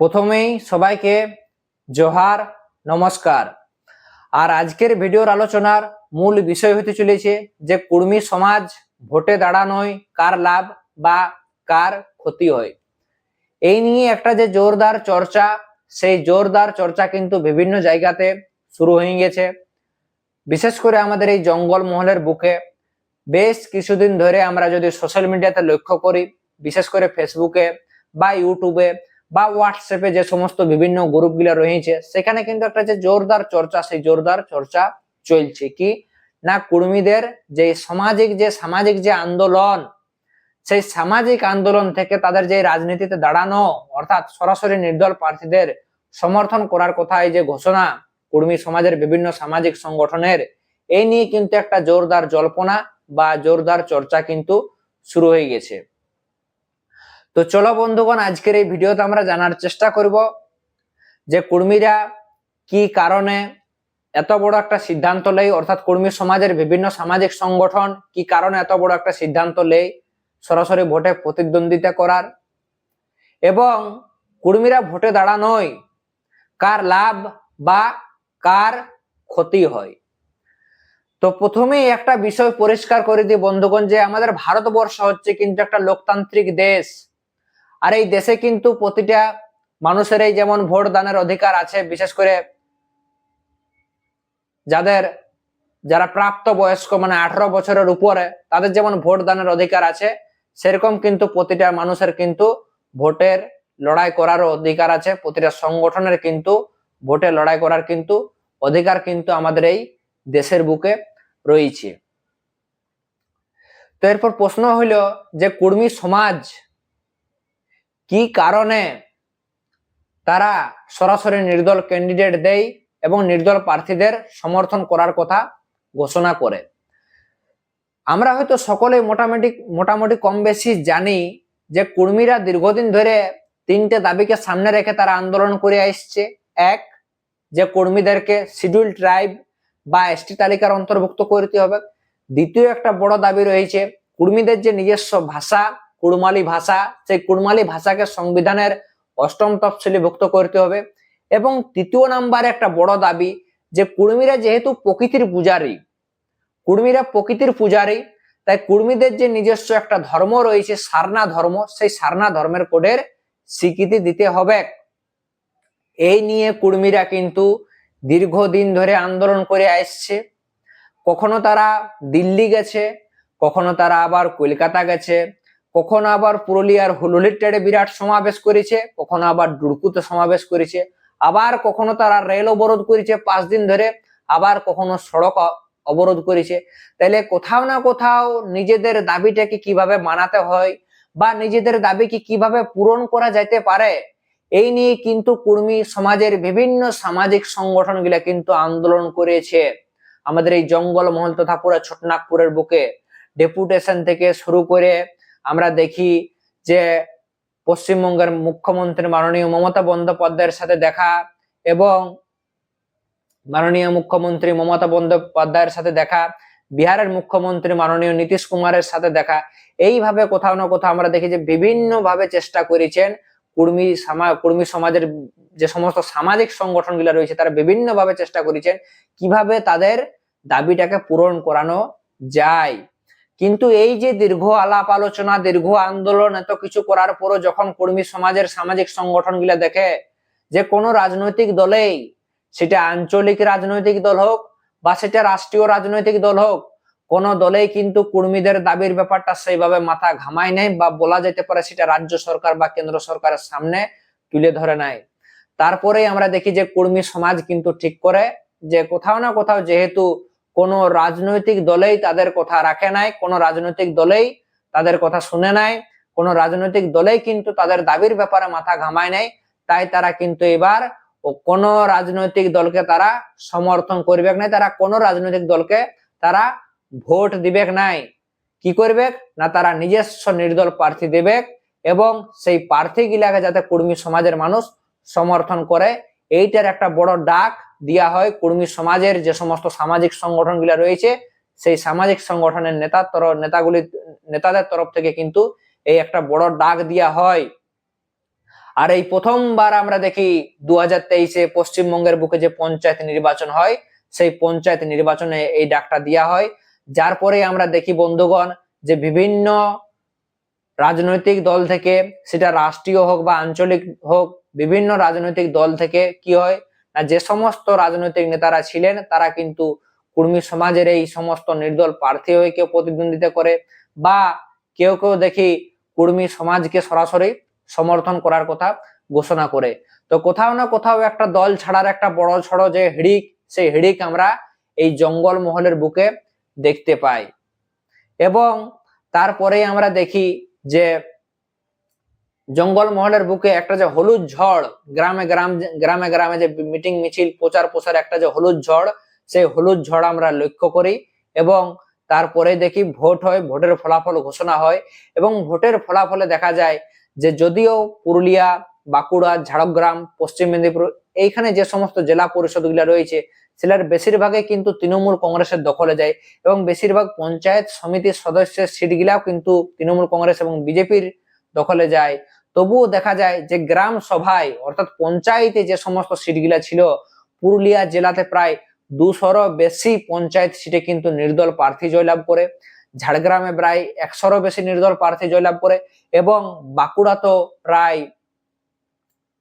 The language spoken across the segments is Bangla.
প্রথমেই সবাইকে জোহার, নমস্কার। আর আজকের ভিডিওর আলোচনার মূল বিষয় হতে চলেছে যে কুর্মী সমাজ ভোটে দাঁড়ানোয় কার লাভ বা কার ক্ষতি হয়। এই নিয়ে একটা যে জোরদার চর্চা, সেই জোরদার চর্চা কিন্তু বিভিন্ন জায়গাতে শুরু হয়ে গেছে। বিশেষ করে আমাদের এই জঙ্গল মহলের বুকে বেশ কিছুদিন ধরে আমরা যদি সোশ্যাল মিডিয়াতে লক্ষ্য করি, বিশেষ করে ফেসবুকে বা ইউটিউবে বা হোয়াটসঅ্যাপে যে সমস্ত বিভিন্ন গ্রুপগুলো রয়েছে, সেখানে কিন্তু একটা যে জোরদার চর্চা, সেই জোরদার চর্চা চলছে। কি? না, কর্মীদের যে সামাজিক যে সামাজিক যে আন্দোলন, সেই সামাজিক আন্দোলন থেকে তাদের যে রাজনীতিতে দাঁড়ানো, অর্থাৎ সরাসরি নির্দল প্রার্থীদের সমর্থন করার কথা এই যে ঘোষণা, কর্মী সমাজের বিভিন্ন সামাজিক সংগঠনের এই নিয়ে কিন্তু একটা জোরদার জল্পনা বা জোরদার চর্চা কিন্তু শুরু হয়ে গেছে। তো চলো বন্ধুগণ, আজকের এই ভিডিওতে আমরা জানার চেষ্টা করব যে কর্মীরা কি কারণে এত বড় একটা সিদ্ধান্ত নেই অর্থাৎ কর্মী সমাজের বিভিন্ন সামাজিক সংগঠন কি কারণে এত বড় একটা সিদ্ধান্ত নেই সরাসরি ভোটে প্রতিদ্বন্দ্বিতা করার। এবং কর্মীরা ভোটে দাঁড়ানোই কার লাভ বা কার ক্ষতি হয়। তো প্রথমেই একটা বিষয় পরিষ্কার করে দিই বন্ধুগণ যে আমাদের ভারতবর্ষ হচ্ছে কিন্তু একটা লোকতান্ত্রিক দেশ। আর এই দেশে কিন্তু প্রতিটা মানুষের এই যেমন ভোট দানের অধিকার আছে, বিশেষ করে যাদের, যারা প্রাপ্ত বয়স্ক মানে আঠারো বছরের উপরে, তাদের যেমন ভোট দানের অধিকার আছে, সেরকম কিন্তু প্রতিটা মানুষের কিন্তু ভোটের লড়াই করার অধিকার আছে, প্রতিটা সংগঠনের কিন্তু ভোটে লড়াই করার কিন্তু অধিকার কিন্তু আমাদের এই দেশের বুকে রয়েছে। তো এরপর প্রশ্ন হইল যে কর্মী সমাজ কি কারণে তারা সরাসরি নির্দল ক্যান্ডিডেট দেয় এবং নির্দল প্রার্থীদের সমর্থন করার কথা ঘোষণা করে? আমরা হয়তো সকলে মোটামুটি মোটামুটি কম বেশি জানি যে কর্মীরা দীর্ঘদিন ধরে তিনটে দাবিকে সামনে রেখে তারা আন্দোলন করে আসছে। এক, যে কর্মীদেরকে শিডিউল ট্রাইব বা এসটি তালিকার অন্তর্ভুক্ত করতে হবে। দ্বিতীয় একটা বড় দাবি রয়েছে, কর্মীদের যে নিজস্ব ভাষা, কুড়মালি ভাষা, সেই কুড়মালি ভাষাকে সংবিধানের অষ্টম তফসিলিভুক্ত করতে হবে। এবং তৃতীয় নাম্বার একটা বড় দাবি, যে কুর্মীরা যেহেতু প্রকৃতির পূজারী, কুর্মীরা প্রকৃতির পূজারী, তাই কুর্মীদের যে নিজস্ব একটা ধর্ম রয়েছে, সারনা ধর্ম, সেই সারনা ধর্মের কোডের স্বীকৃতি দিতে হবে। এই নিয়ে কুর্মীরা কিন্তু দীর্ঘদিন ধরে আন্দোলন করে আসছে। কখনো তারা দিল্লি গেছে, কখনো তারা আবার কলকাতা গেছে, কখনো আবার পুরুলিয়ার হুলুলির টেড়ে বিরাট সমাবেশ করেছে, কখনো আবার ডুড়কুতে সমাবেশ করেছে, আবার কখনো তারা রেল অবরোধ করেছে পাঁচ দিন ধরে, আবার কখনো সড়ক অবরোধ করেছে। তাহলে কোথাও না কোথাও নিজেদের দাবিটাকে কীভাবে মানাতে হয় বা নিজেদের দাবিকে কীভাবে পূরণ করা যাইতে পারে এই নিয়ে কিন্তু কর্মী সমাজের বিভিন্ন সামাজিক সংগঠনগুলা কিন্তু আন্দোলন করেছে। আমাদের এই জঙ্গল মহল তথা পুরো ছোটনাগপুরের বুকে ডেপুটেশন থেকে শুরু করে আমরা দেখি যে পশ্চিমবঙ্গের মুখ্যমন্ত্রী মাননীয় মমতা বন্দ্যোপাধ্যায়ের সাথে দেখা এবং মাননীয় মুখ্যমন্ত্রী মমতা বন্দ্যোপাধ্যায়ের সাথে দেখা, বিহারের মুখ্যমন্ত্রী মাননীয় নীতিশ কুমারের সাথে দেখা। এইভাবে কোথাও না কোথাও আমরা দেখি যে বিভিন্ন ভাবে চেষ্টা করেছেন কর্মী কর্মী সমাজের যে সমস্ত সামাজিক সংগঠনগুলো রয়েছে, তারা বিভিন্ন ভাবে চেষ্টা করেছেন কীভাবে তাদের দাবিটাকে পূরণ করানো যায়। কিন্তু এই যে দীর্ঘ আলাপ আলোচনা, দীর্ঘ আন্দোলন, এত কিছু করার পরও যখন কর্মী সমাজের সামাজিক সংগঠনগুলো দেখে যে কোনো রাজনৈতিক দলেই, সেটা আঞ্চলিক রাজনৈতিক দল হোক বা সেটা রাষ্ট্রীয় রাজনৈতিক দল হোক কোন দলেই কিন্তু কর্মীদের দাবির ব্যাপারটা সেইভাবে মাথা ঘামায় নেই বা বলা যেতে পারে সেটা রাজ্য সরকার বা কেন্দ্র সরকারের সামনে তুলে ধরে নাই। তারপরেই আমরা দেখি যে কর্মী সমাজ কিন্তু ঠিক করে যে কোথাও না কোথাও যেহেতু কোনো রাজনৈতিক দলেই তাদের কথা রাখে নাই, কোন রাজনৈতিক দলেই তাদের কথা শুনে নাই, কোন রাজনৈতিক দলেই কিন্তু তাদের দাবির ব্যাপারে মাথা ঘামায় নাই, তাই তারা কিন্তু এবার কোন রাজনৈতিক দলকে তারা সমর্থন করবে নাই, তারা কোন রাজনৈতিক দলকে তারা ভোট দিবে নাই, কি করবে না তারা নিজস্ব নির্দল প্রার্থী দেবে এবং সেই প্রার্থী গিলাকে যাতে কর্মী সমাজের মানুষ সমর্থন করে। এইটার একটা বড় ডাক দেওয়া হয় কর্মী সমাজের যে সমস্ত সামাজিক সংগঠনগুলো রয়েছে, সেই সামাজিক সংগঠনের নেতা তরফ নেতাগুলি, নেতাদের তরফ থেকে কিন্তু এই একটা বড় ডাক দেওয়া হয়। আর এই প্রথমবার আমরা দেখি দু হাজার তেইশে পশ্চিমবঙ্গের বুকে যে পঞ্চায়েত নির্বাচন হয়, সেই পঞ্চায়েত নির্বাচনে এই ডাকটা দেওয়া হয়। যার পরে আমরা দেখি বন্ধুগণ যে বিভিন্ন রাজনৈতিক দল থেকে, সেটা রাষ্ট্রীয় হোক বা আঞ্চলিক হোক, বিভিন্ন রাজনৈতিক দল থেকে কি হয় না, যে সমস্ত রাজনৈতিক নেতারা ছিলেন, তারা কিন্তু কুর্মী সমাজের এই সমস্ত নির্দল প্রার্থী হয়ে কেউ প্রতিদ্বন্দ্বিতা করে বা কেউ কেউ দেখি কুর্মী সমাজকে সরাসরি সমর্থন করার কথা ঘোষণা করে। তো কোথাও না কোথাও একটা দল ছাড়ার একটা বড় ছড় যে হিড়িক, সেই হিড়িক আমরা এই জঙ্গল মহলের বুকে দেখতে পাই। এবং তারপরে আমরা দেখি যে জঙ্গল মহলের বুকে একটা যে হলুদ ঝড়, গ্রামে গ্রাম গ্রামে গ্রামে যে মিটিং মিছিল, প্রচার প্রসার একটা যে হলুদ ঝড়, সেই হলুদ ঝড় আমরা লক্ষ্য করি এবং তারপরে দেখি ভোট হয়, ভোটের ফলাফল ঘোষণা হয় এবং ভোটের ফলাফলে দেখা যায় যে যদিও পুরুলিয়া, বাঁকুড়া, ঝাড়গ্রাম, পশ্চিম মেদিনীপুর এইখানে যে সমস্ত জেলা পরিষদগুলা রয়েছে সেটার বেশিরভাগই কিন্তু তৃণমূল কংগ্রেসের দখলে যায় এবং বেশিরভাগ পঞ্চায়েত সমিতির সদস্যের সিটগুলাও কিন্তু তৃণমূল কংগ্রেস এবং বিজেপির দখলে যায়। তবুও দেখা যায় যে গ্রাম সভায়, অর্থাৎ পঞ্চায়েতে যে সমস্ত সিটগুলা ছিল, পুরুলিয়া জেলাতে প্রায় দুশোরও বেশি পঞ্চায়েত সিটে কিন্তু নির্দল প্রার্থী জয়লাভ করে, ঝাড়গ্রামে প্রায় একশোরও বেশি নির্দল প্রার্থী জয়লাভ করে এবং বাঁকুড়া তো প্রায়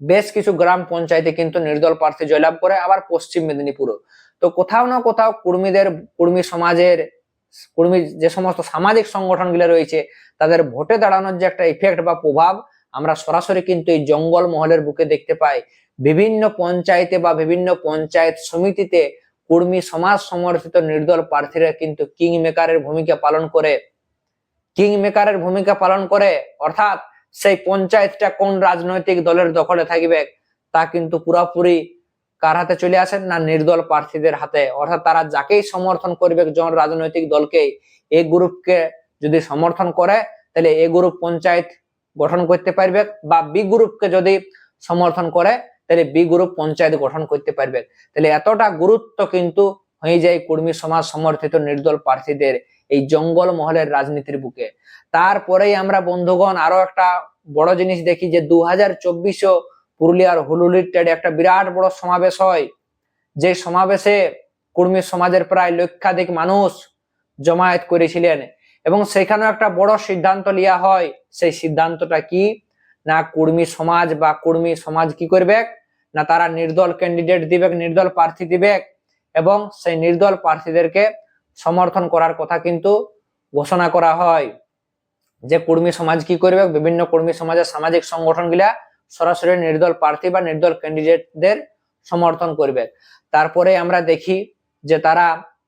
বেশ কিছু গ্রাম পঞ্চায়েতে কিন্তু নির্দল প্রার্থী জয়লাভ করে, আবার পশ্চিম মেদিনীপুরও। তো কোথাও না কোথাও কুর্মীদের, কুর্মী সমাজের, কুর্মী যে সমস্ত সামাজিক সংগঠনগুলো রয়েছে, তাদের ভোটে দাঁড়ানোর যে একটা ইফেক্ট বা প্রভাব, আমরা সরাসরি কিন্তু এই জঙ্গল মহলের বুকে দেখতে পাই। বিভিন্ন পঞ্চায়েতে বা বিভিন্ন পঞ্চায়েত সমিতিতে কুর্মী সমাজ সমর্থিত নির্দল প্রার্থীরা কিন্তু কিং মেকারের ভূমিকা পালন করে। কিং মেকারের ভূমিকা পালন করে, অর্থাৎ সেই পঞ্চায়েতটা কোন রাজনৈতিক দলের দখলে থাকবে, তা কিন্তু পুরাপুরি কার হাতে চলে আসেন না নির্দল প্রার্থীদের হাতে? অর্থাৎ তারা যাকেই সমর্থন করবে জন রাজনৈতিক দলকে এই গ্রুপকে যদি সমর্থন করে, তাহলে এ গ্রুপ পঞ্চায়েত গঠন করতে পারবে বা বি গ্রুপকে যদি সমর্থন করে, তাহলে বি গ্রুপ পঞ্চায়েত গঠন করতে পারবে। তাহলে এতটা গুরুত্ব কিন্তু হয়ে যায় কর্মী সমাজ সমর্থিত নির্দল প্রার্থীদের এই জঙ্গল মহলের রাজনীতির বুকে। তারপরেই আমরা, বন্ধুগণ, আরও একটা বড় জিনিস দেখি যে দু হাজার চব্বিশও পুরুলিয়ার হুলুলির টেডে একটা বিরাট বড় সমাবেশ হয়। যে সমাবেশে কর্মী সমাজের প্রায় লক্ষাধিক মানুষ জমায়েত করেছিলেন এবং সেখানেও একটা বড় সিদ্ধান্ত লিয়া হয়। সেই সিদ্ধান্তটা কি? না কর্মী সমাজ বা কর্মী সমাজ কি করবে? না তারা নির্দল ক্যান্ডিডেট দিবে, নির্দল প্রার্থী দিবে? এবং সেই নির্দল প্রার্থীদেরকে সমর্থন করার কথা কিন্তু ঘোষণা করা হয়। যে কর্মী সমাজ কি করবে? বিভিন্ন কর্মী সমাজের সামাজিক সংগঠনগুলা সরাসরি নির্দল প্রার্থী বা নির্দল ক্যান্ডিডেটদের সমর্থন করবে। তারপরে আমরা দেখি যে তারা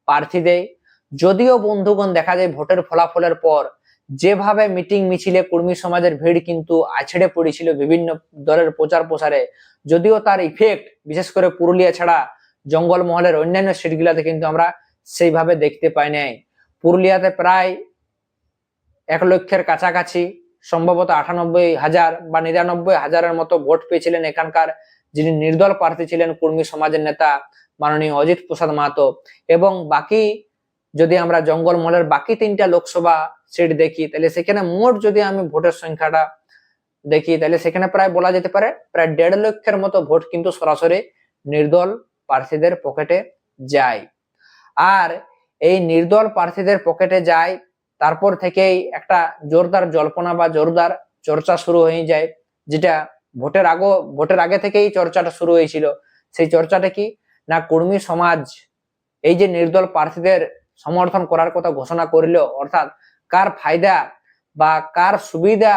প্রার্থী দেয়। যদিও বন্ধুগণ দেখা যায় ভোটের ফলাফলের পর যেভাবে মিটিং মিছিলে কর্মী সমাজের ভিড় কিন্তু আছড়ে পড়েছিল বিভিন্ন দলের প্রচার প্রসারে যদিও তার ইফেক্ট বিশেষ করে পুরুলিয়া ছাড়া জঙ্গল মহলের অন্যান্য সিটগুলাতে কিন্তু আমরা সেইভাবে দেখতে পাই নাই। পুরুলিয়াতে প্রায় এক লক্ষের কাছাকাছি, সম্ভবত আটানব্বই হাজার বা নিরানব্বই হাজারের মতো ভোট পেয়েছিলেন এখানকার যিনি নির্দল প্রার্থী ছিলেন কর্মী সমাজের নেতা মাননীয় অজিত প্রসাদ মাহাতো। এবং বাকি যদি আমরা জঙ্গল মহলের বাকি তিনটা লোকসভা সিট দেখি, তাহলে সেখানে মোট যদি আমি ভোটের সংখ্যাটা দেখি, তাহলে সেখানে প্রায় বলা যেতে পারে প্রায় দেড় লক্ষের মতো ভোট কিন্তু সরাসরি নির্দল প্রার্থীদের পকেটে যায়। আর এই নির্দল প্রার্থীদের পকেটে যায়, তারপর থেকেই একটা জোরদার জল্পনা বা জোরদার চর্চা শুরু হয়ে যায়, যেটা ভোটের আগে ভোটের আগে থেকেই চর্চাটা শুরু হয়েছিল। সেই চর্চাটা কি? না কর্মী সমাজ এই যে নির্দল প্রার্থীদের সমর্থন করার কথা ঘোষণা করিল অর্থাৎ কার ফায়দা বা কার সুবিধা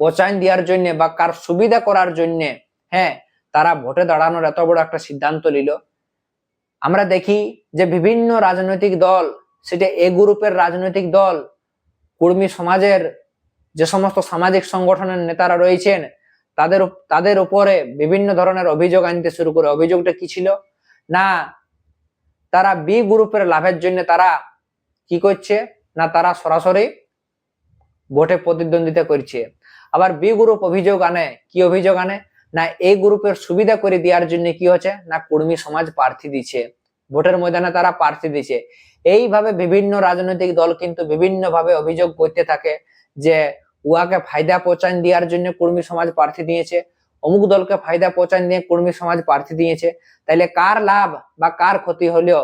পচাইন দেওয়ার জন্য বা কার সুবিধা করার জন্য হ্যাঁ তারা ভোটে দাঁড়ানোর এত বড় একটা সিদ্ধান্ত নিল। আমরা দেখি যে বিভিন্ন রাজনৈতিক দল, সেটা এ গ্রুপের রাজনৈতিক দল, কর্মী সমাজের যে সমস্ত সামাজিক সংগঠনের নেতারা রয়েছেন, তাদের তাদের উপরে বিভিন্ন ধরনের অভিযোগ আনতে শুরু করে। অভিযোগটা কি ছিল? না, তারা বি গ্রুপের লাভের জন্য তারা কি করছে? না, তারা সরাসরি ভোটে প্রতিদ্বন্দ্বিতা করছে। আবার বি গ্রুপ অভিযোগ আনে, কি অভিযোগ আনে? না এই গ্রুপের সুবিধা করে দেওয়ার জন্য কি হচ্ছে? না কর্মী সমাজ প্রার্থী দিচ্ছে। ভোটের ময়দানে তারা প্রার্থী দিছে এইভাবে বিভিন্ন রাজনৈতিক দল কিন্তু বিভিন্ন ভাবে অভিযোগ করতে থাকে যে উহাকে ফায়দা পৌঁছান দেওয়ার জন্য কর্মী সমাজ প্রার্থী দিয়েছে। অমুক দলকে ফায়দা পৌঁছান দিয়ে কর্মী সমাজ প্রার্থী দিয়েছে। তাইলে কার লাভ বা কার ক্ষতি হলেও?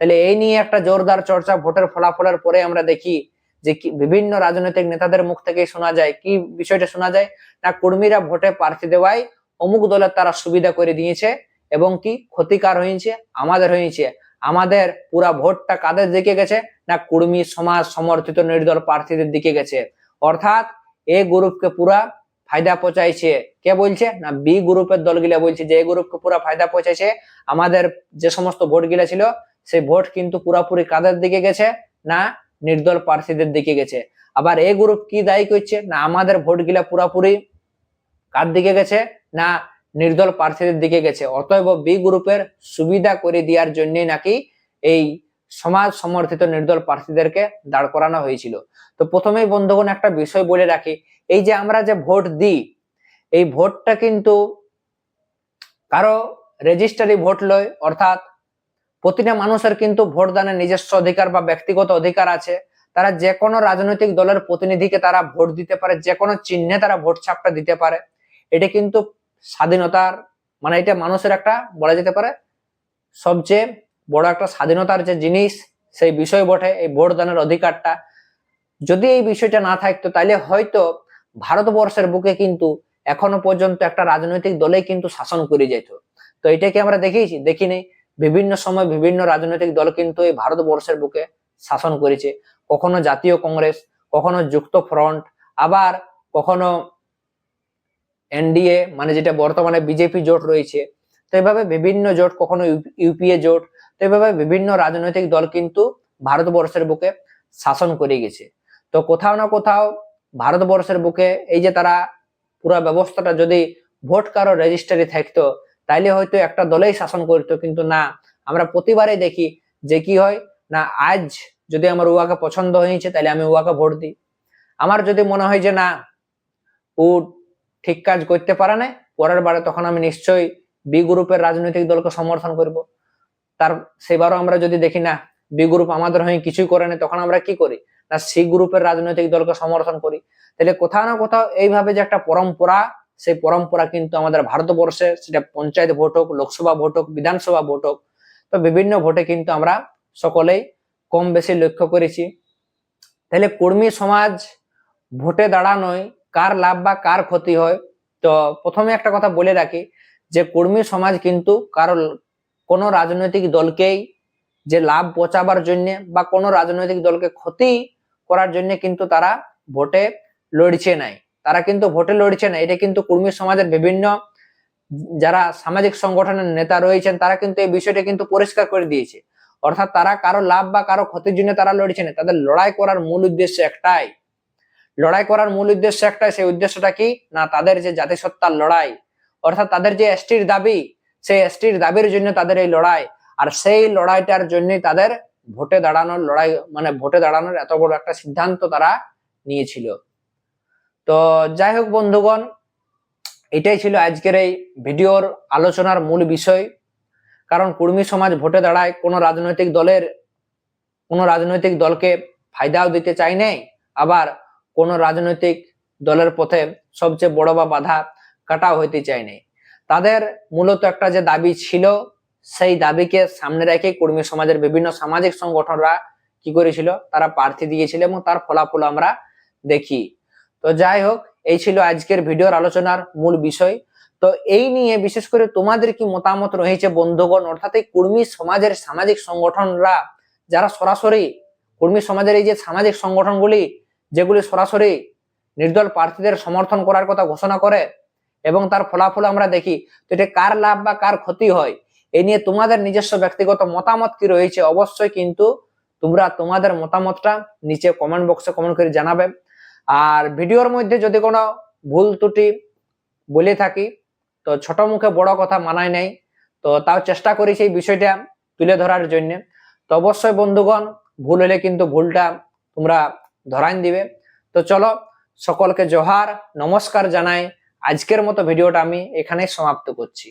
তাহলে এই নিয়ে একটা জোরদার চর্চা ভোটের ফলাফলের পরে আমরা দেখি যে বিভিন্ন রাজনৈতিক নেতাদের মুখ থেকে শোনা যায়। কি বিষয়টা শোনা যায়? না কর্মীরা ভোটে প্রার্থী দেওয়ায় অমুক দলের তারা সুবিধা করে দিয়েছে এবং কি ক্ষতিকার হয়েছে, আমাদের হয়েছে। আমাদের পুরা ভোটটা কাদের দিকে গেছে? না কর্মী সমাজ সমর্থিত নির্দল প্রার্থীদের দিকে গেছে। অর্থাৎ এ গ্রুপকে পুরা ফায়দা পৌঁছাইছে। কে বলছে? না বি গ্রুপের দলগুলা বলছে যে এ গ্রুপকে পুরা ফায়দা পৌঁছাইছে। আমাদের যে সমস্ত ভোট গিলা ছিল, সেই ভোট কিন্তু পুরাপুরি কাদের দিকে গেছে? না নির্দল প্রার্থীদের দিকে গেছে। আবার এ গ্রুপ কি দায়ী করছে? না আমাদের ভোট গিলা পুরাপুরি কার দিকে গেছে? না নির্দল প্রার্থীদের দিকে গেছে। অতএব বি গ্রুপের সুবিধা করে দেওয়ার জন্য নাকি এই সমাজ সমর্থিত নির্দল প্রার্থীদেরকে দাঁড় করানো হয়েছিল। তো প্রথমেই বন্ধুগণ একটা বিষয় বলে রাখি, এই যে আমরা যে ভোট দিই, এই ভোটটা কিন্তু কারও রেজিস্টারি ভোট লয়, অর্থাৎ প্রতিটা মানুষের কিন্তু ভোট দানের নিজস্ব অধিকার বা ব্যক্তিগত অধিকার আছে। তারা যে কোনো রাজনৈতিক দলের প্রতিনিধিকে তারা ভোট দিতে পারে যে কোনো চিহ্নে তারা ভোট ছাপটা দিতে পারে। এটা কিন্তু স্বাধীনতার মানে এটা মানুষের একটা বলা যেতে পারে, সবচেয়ে বড় একটা স্বাধীনতার যে জিনিস, সেই বিষয় বটে এই ভোট দানের অধিকারটা। যদি এই বিষয়টা না থাকতো তাহলে হয়তো ভারতবর্ষের বুকে কিন্তু এখনও পর্যন্ত একটা রাজনৈতিক দলে কিন্তু শাসন করে যেত। তো এটাকে আমরা দেখিয়েছি দেখি নেই বিভিন্ন সময় বিভিন্ন রাজনৈতিক দল কিন্তু এই ভারতবর্ষের বুকে শাসন করেছে। কখনো জাতীয় কংগ্রেস, কখনো যুক্ত ফ্রন্ট, আবার কখনো এনডিএ মানে যেটা বর্তমানে বিজেপি জোট রয়েছে, তো এভাবে বিভিন্ন জোট, কখনো ইউপিএ জোট, তো এভাবে বিভিন্ন রাজনৈতিক দল কিন্তু ভারতবর্ষের বুকে শাসন করে গেছে। তো কোথাও না কোথাও ভারতবর্ষের বুকে এই যে তারা পুরো ব্যবস্থাটা যদি ভোট কারও রেজিস্টারে থাকতো, তাইলে হয়তো একটা দলেই শাসন করতো, কিন্তু না। আমরা প্রতিবারে দেখি যে কি হয়, না, আজ যদি আমার উয়াকে পছন্দ হয়েছে তাহলে আমি উয়াকে ভোট দিই। আমার যদি মনে হয় যে না ও ঠিক কাজ করতে পারে না পরের বারে তখন আমি নিশ্চয়ই বি গ্রুপের রাজনৈতিক দলকে সমর্থন করব। তার, সেবারও আমরা যদি দেখি, না বি গ্রুপ আমাদের হয়ে কিছুই করে না তখন আমরা কি করি? না সি গ্রুপের রাজনৈতিক দলকে সমর্থন করি। তাহলে কোথাও না কোথাও এইভাবে যে একটা পরম্পরা, সেই পরম্পরা কিন্তু আমাদের ভারতবর্ষে, সেটা পঞ্চায়েত ভোট হোক, লোকসভা ভোট হোক, বিধানসভা ভোট হোক, তো বিভিন্ন ভোটে কিন্তু আমরা সকলেই কম বেশি লক্ষ্য করেছি। তাহলে কর্মী সমাজ ভোটে দাঁড়ানোয় কার লাভ বা কার ক্ষতি হয়? তো প্রথমে একটা কথা বলে রাখি যে, কর্মী সমাজ কিন্তু কারও কোনো রাজনৈতিক দলকেই যে লাভ পৌঁছাবার জন্য বা কোনো রাজনৈতিক দলকে ক্ষতি করার জন্য কিন্তু তারা ভোটে লড়ছে নাই। তারা কিন্তু ভোটে লড়ছে না এটা কিন্তু কর্মী সমাজের বিভিন্ন যারা সামাজিক সংগঠনের নেতা রয়েছেন, তারা কিন্তু এই বিষয়টা কিন্তু পরিষ্কার করে দিয়েছে। অর্থাৎ তারা কারও লাভ বা কারও ক্ষতির জন্য তারা লড়ছে না তাদের লড়াই করার মূল উদ্দেশ্য একটাই লড়াই করার মূল উদ্দেশ্য একটাই, সেই উদ্দেশ্যটা কি? না, তাদের যে জাতিসত্তার লড়াই, অর্থাৎ তাদের যে এসটির দাবি, সেই এসটির দাবির জন্য তাদের এই লড়াই, আর সেই লড়াইটার জন্যই তাদের ভোটে দাঁড়ানোর লড়াই মানে ভোটে দাঁড়ানোর এত বড় একটা সিদ্ধান্ত তারা নিয়েছিল। তো যাই হোক বন্ধুগণ, এটাই ছিল আজকের এই ভিডিওর আলোচনার মূল বিষয়। কারণ কুর্মী সমাজ ভোটে দাঁড়ায়, কোনো রাজনৈতিক দলের, কোনো রাজনৈতিক দলকে ফায়দাও দিতে চাই নাই, আবার কোন রাজনৈতিক দলের পথে সবচেয়ে বড় বা বাধা কাটা হইতে চাই নাই। তাদের মূলত একটা যে দাবি ছিল, সেই দাবিকে সামনে রেখে কর্মী সমাজের বিভিন্ন সামাজিক সংগঠনরা কি করেছিল? তারা প্রার্থী দিয়েছিল এবং তার ফলাফল আমরা দেখি। তো যাই হোক, এই ছিল আজকের ভিডিওর আলোচনার মূল বিষয়। তো এই নিয়ে বিশেষ করে তোমাদের কি মতামত রয়েছে বন্ধুগণ? অর্থাৎ এই কর্মী সমাজের সামাজিক সংগঠনরা যারা সরাসরি কর্মী সমাজের এই যে সামাজিক সংগঠনগুলি যেগুলি সরাসরি নির্দল প্রার্থীদের সমর্থন করার কথা ঘোষণা করে এবং তার ফলাফল আমরা দেখি, তো এটা কার লাভ বা কার ক্ষতি হয়, এ নিয়ে তোমাদের নিজস্ব ব্যক্তিগত মতামত কি রয়েছে? অবশ্যই কিন্তু তোমরা তোমাদের মতামতটা নিচে কমেন্ট বক্সে কমেন্ট করে জানাবে। আর ভিডিওর মধ্যে যদি কোনো ভুল ত্রুটি বলে থাকি, তো ছোট মুখে বড় কথা মানায় নাই, তো তাও চেষ্টা করি সেই বিষয়টা তুলে ধরার জন্য। তো অবশ্যই বন্ধুগণ, ভুল হলে কিন্তু ভুলটা তোমরা ধরাইন দিবে। তো চলো, সকলকে জোহার, নমস্কার জানাই। আজকের মতো ভিডিওটা আমি এখানেই সমাপ্ত করছি।